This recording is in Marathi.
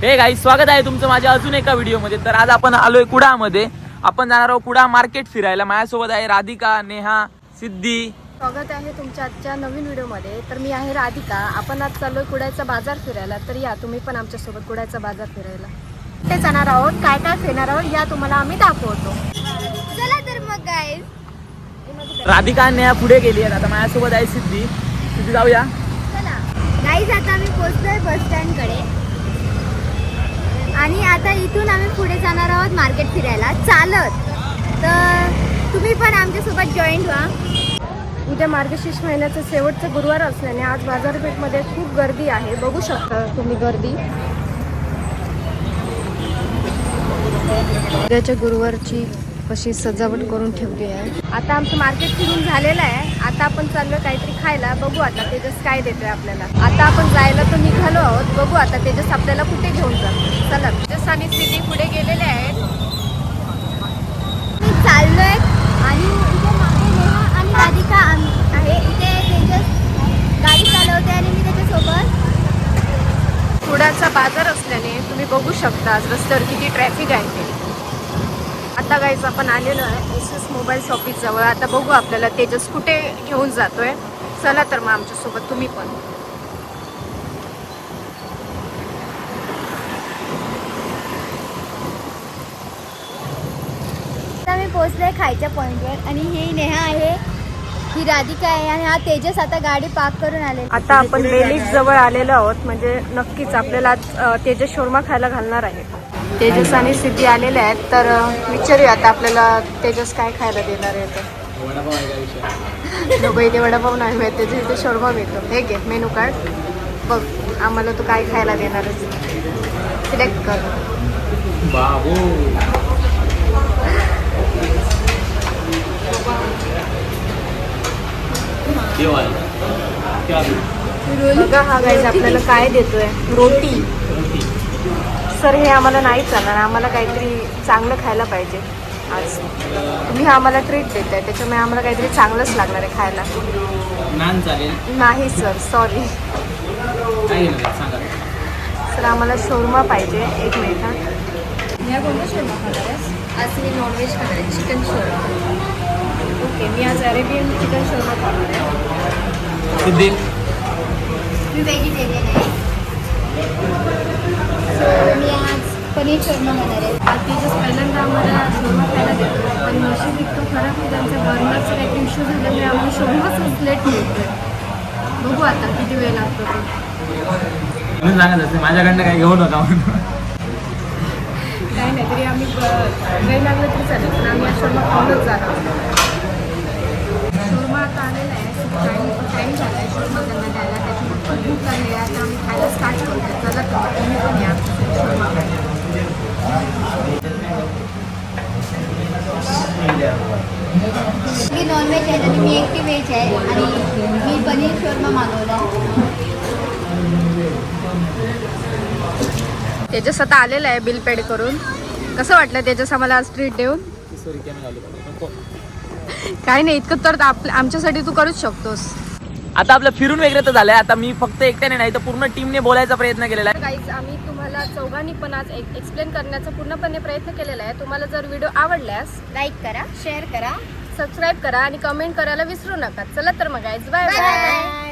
हे गाई स्वागत आहे तुमचं माझ्या अजून एका व्हिडिओमध्ये तर आज आपण आलोय कुडामध्ये. आपण जाणार आहोत कुडा मार्केट फिरायला. माझ्यासोबत आहे राधिका नेहा सिद्धी. स्वागत आहे तुमच्या आजच्या नवीन व्हिडिओमध्ये तर मी आहे राधिका. आपण आज चाललोय कुडायचा बाजार फिरायला. तर या तुम्ही पण आमच्यासोबत कुडायचा बाजार फिरायला. ते जाणार आहोत? काय काय फिरणार आहोत? या तुम्हाला आम्ही दाखवतो. चला तर मग काय राधिका नेहा पुढे गेली आहेत. आता माझ्यासोबत आहे सिद्धी. सिद्धी जाऊया. चला. गाईज आता आम्ही पोहोचलोय बस स्टँडकडे. आणि आता इथून आम्ही पुढे जाणार आहोत मार्केट फिरायला. चालत. तर तुम्ही पण आमच्यासोबत जॉईन व्हा. उद्या मार्गशीर्ष महिन्याचा शेवटचा गुरुवार असल्याने आज बाजारपेठमध्ये खूप गर्दी आहे. बघू शकता तुम्ही गर्दी. उद्याच्या गुरुवारची कशी सजावट करून ठेवली आहे. आता आमचं मार्केट फिरून झालेलं आहे. आता आपण चाललो काहीतरी खायला. बघू आता तेजस काय देतोय आपल्याला. आता आपण जायला तर निघालो आहोत. बघू आता तेजस आपल्याला कुठे घेऊन जातो चला. तेजस आणि स्थिती पुढे गेलेले आहेत. मी चाललोय आणि आणि राधिका आहे. इथे तेजस गाडी चालवते आणि मी त्याच्यासोबत. पुढाचा बाजार असल्याने तुम्ही बघू शकता आज रस्त्यावर किती ट्रॅफिक आहे ते. आता गाईज आपण आलेलो आहे एस एस मोबाईल शॉपीस जवळ. आता बघू आपल्याला तेजस कुठे घेऊन जातोय. चला तर मग आमच्यासोबत तुम्ही पण. आता मी पोहोचले खायच्या पॉईंटवर आणि ही नेहा आहे. ही राधिका आहे आणि हा तेजस आता गाडी पार्क करून आले आता आपण बेलीफ जवळ आलेलो आहोत. म्हणजे नक्कीच आपल्याला आज, अ, तेजस शोरमा खायला घालणार आहे. तेजस आणि सिद्धी आलेले आहेत तर विचारूया आता आपल्याला तेजस काय खायला देणार आहे तर दुबई इथे वडापाव नाही मिळत त्याच्या इथे शोरमा मिळतो. हे घे मेनू कार्ड बघ आम्हाला तू काय खायला देणार सिलेक्ट कर. बाबू. बघा हा गाईज आपल्याला काय देतोय. रोटी. सर हे आम्हाला नाही चालणार. आम्हाला काहीतरी चांगलं खायला पाहिजे. आज तुम्ही हा आम्हाला ट्रीट देत आहे त्याच्यामुळे आम्हाला काहीतरी चांगलंच लागणार आहे खायला. नान चालेल. नाही सर सॉरी सर आम्हाला शोरमा पाहिजे एक मिनिट हा. कोणता शोरमा खाणार आहेस आज मी नॉनव्हेज खाणार आहे चिकन शोरमा. ओके मी आज अरेबियन चिकन शोरमा खाणार आहे. मी व्हेजिटेरियन आहे. पनीर शोरमा खाणार आहे आज तिथंच पहिल्यांदा आम्हाला शोरमा खायला देतो पण नशीब इतकं खराब की त्यांच्या बर्नरचा काहीतरी इश्यू झाल्यामुळे आम्हाला शोरमाच लेट मिळतोय. बघू आता किती वेळ लागतो ते. म्हणून सांगत असते माझ्याकडनं काय घेऊ नका म्हणून. काही नाही तरी आम्ही वेळ लागला तरी चालेल पण आम्ही शोरमा खाऊनच जाणार. शोरमा आता आलेला आहे टाईम टाईम झाला आहे शोरमा त्यांना द्यायला त्याची भूक लागली आहे. आता आम्ही खायला स्टार्ट करतो चला तर तुम्ही पण या. शोरमा खायला मी नॉनव्हेज आहे आणि मी एकटी व्हेज आहे आणि मी पनीर शोरमा मागवला तेजस आता आलेला आहे बिल पेड करून. कसं वाटलं तेजस आम्हाला आज ट्रीट देऊन? काय नाही इतकं तर आप आमच्यासाठी तू करूच शकतोस. आता आपलं फिरून वगैरे तर झालंय. आता मी फक्त एकट्याने नाही तर पूर्ण टीमने बोलायचा प्रयत्न केलेला आहे. गाईज आम्ही तुम्हाला चौघांनी पण आज एक्सप्लेन करण्याचा पूर्णपणे प्रयत्न केलेला आहे. तुम्हाला जर व्हिडिओ आवडल्यास लाईक करा शेअर करा. सबस्क्राईब करा आणि कमेंट करायला विसरू नका. चला तर मग guys bye bye bye bye